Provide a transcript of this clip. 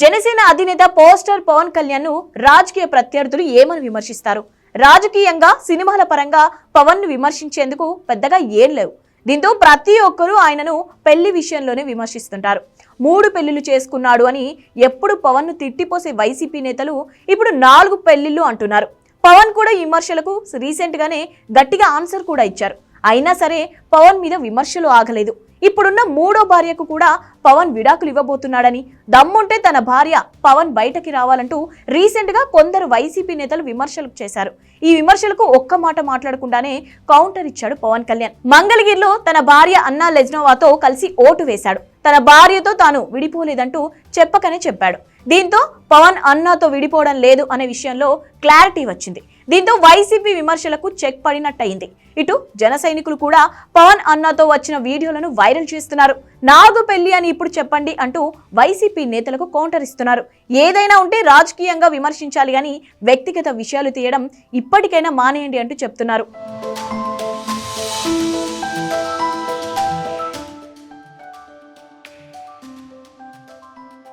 జనసేన అధినేత పోస్టర్ పవన్ కళ్యాణ్ను రాజకీయ ప్రత్యర్థులు ఏమని విమర్శిస్తారు? రాజకీయంగా సినిమాల పరంగా పవన్ను విమర్శించేందుకు పెద్దగా ఏం లేవు. దీంతో ప్రతి ఒక్కరూ ఆయనను పెళ్ళి విషయంలోనే విమర్శిస్తుంటారు. మూడు పెళ్ళిళ్ళు చేసుకున్నాడు అని ఎప్పుడు పవన్ను తిట్టిపోసే వైసీపీ నేతలు ఇప్పుడు నాలుగు పెళ్ళిళ్ళు అంటున్నారు. పవన్ కూడా విమర్శలకు రీసెంట్ గానే గట్టిగా ఆన్సర్ కూడా ఇచ్చారు. అయినా సరే పవన్ మీద విమర్శలు ఆగలేదు. ఇప్పుడున్న మూడో భార్యకు కూడా పవన్ విడాకులు ఇవ్వబోతున్నాడని దమ్ముంటే తన భార్య పవన్ బయటకి రావాలంటూ రీసెంట్గా కొందరు వైసీపీ నేతలు విమర్శలు చేశారు. ఈ విమర్శలకు ఒక్క మాట మాట్లాడకుండానే కౌంటర్ ఇచ్చాడు పవన్ కళ్యాణ్. మంగళగిరిలో తన భార్య అన్నా లెజ్నోవాతో కలిసి ఓటు వేశాడు. తన భార్యతో తాను విడిపోలేదంటూ చెప్పకనే చెప్పాడు. దీంతో పవన్ అన్నాతో విడిపోవడం లేదు అనే విషయంలో క్లారిటీ వచ్చింది. దీంతో వైసీపీ విమర్శలకు చెక్ పడినట్టయింది. ఇటు జన సైనికులు కూడా పవన్ అన్నాతో వచ్చిన వీడియోలను వైరల్ చేస్తున్నారు. నాగు పెళ్ళి అని ఇప్పుడు చెప్పండి అంటూ వైసీపీ నేతలకు కౌంటర్ ఇస్తున్నారు. ఏదైనా ఉంటే రాజకీయంగా విమర్శించాలి కానీ వ్యక్తిగత విషయాలు తీయడం ఇప్పటికైనా మానేయండి అంటూ చెప్తున్నారు.